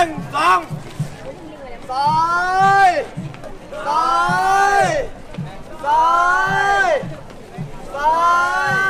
่งสองซ้ายซ้ายซ้ายซ้าย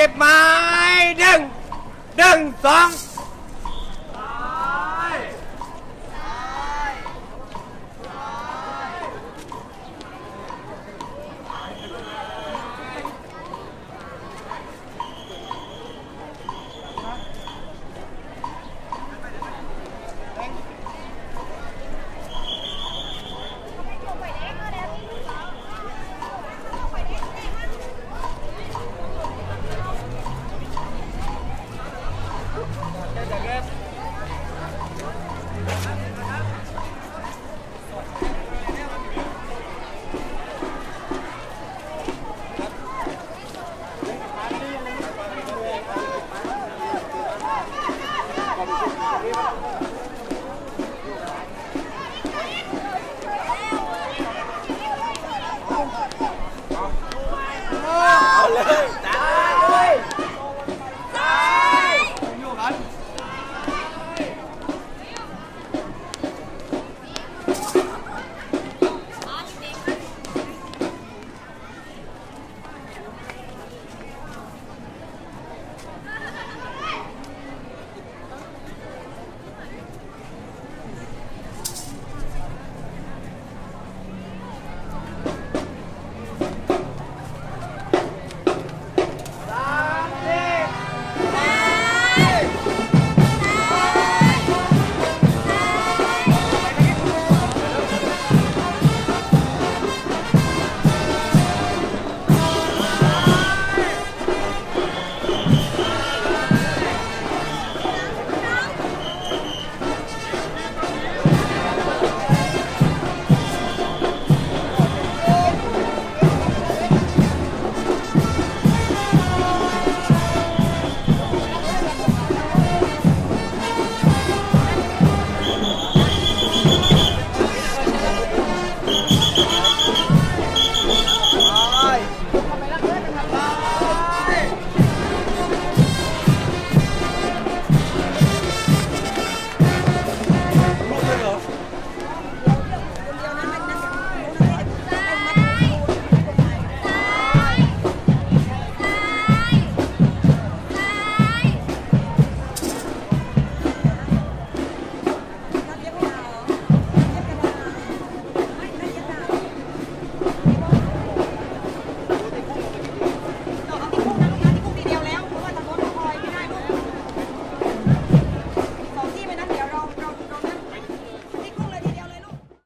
เจ็บไหมหนึ่งหนึ่งสอง